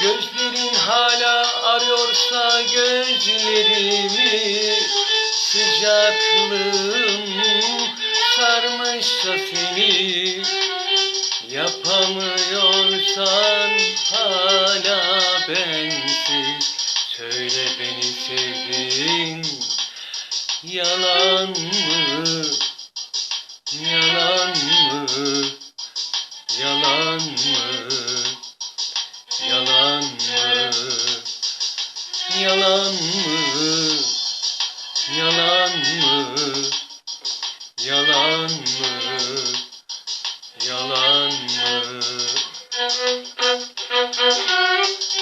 Gözlerin hala arıyorsa gözlerimi Sıcaklığım sarmışsa seni Yapamıyorsan hala bensiz Söyle beni sevdin Yalan mı? Yalan mı? Yalan mı? Yalan mı? Yalan mı?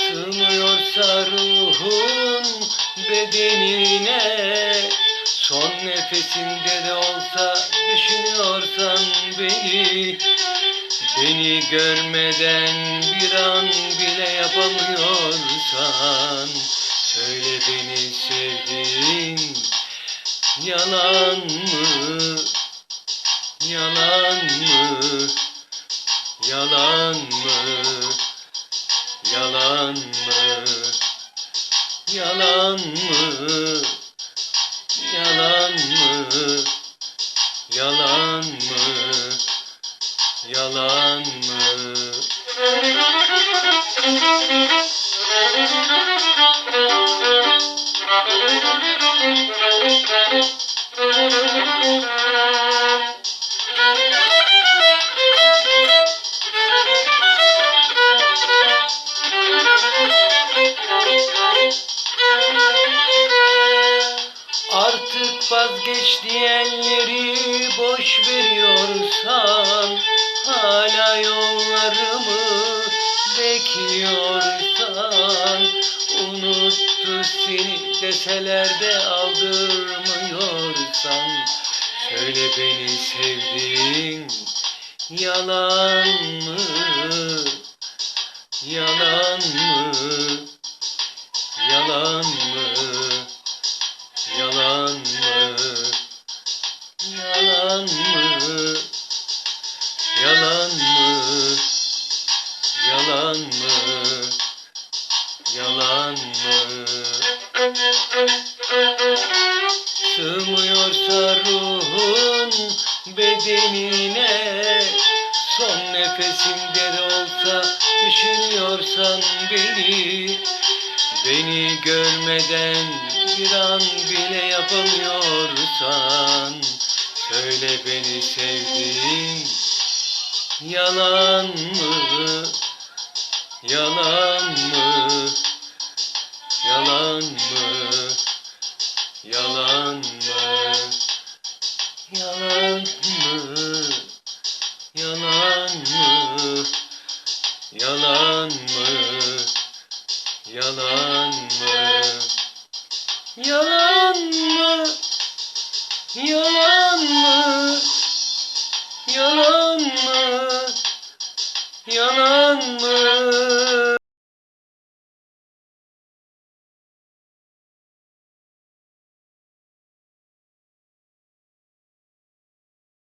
Sığmıyorsa ruhun bedenine Son nefesinde de olsa düşünüyorsan beni Beni görmeden bir an bile yapamıyorsan Söyle beni sevdin Yalan mı? Yalan mı? Yalan mı? Yalan mı? Yalan mı? Yalan mı? Yalan mı? Yalan mı? Artık vazgeç diyenleri boş veriyorsan Hala yollarımı bekliyorsan Unuttu seni deseler de aldırmıyorsan Söyle beni sevdin yalan mı? Yalan mı? Yalan mı? Yalan mı? Yalan mı? Yalan mı? Yalan mı? Yalan mı? Sığmıyorsa ruhun bedenine Son olsa düşünüyorsan beni Beni görmeden bir an bile yapamıyorsan Söyle beni sevdin Yalan mı? Yalan mı? Yalan mı? Yalan? Yalan mı? Yalan mı? Yalan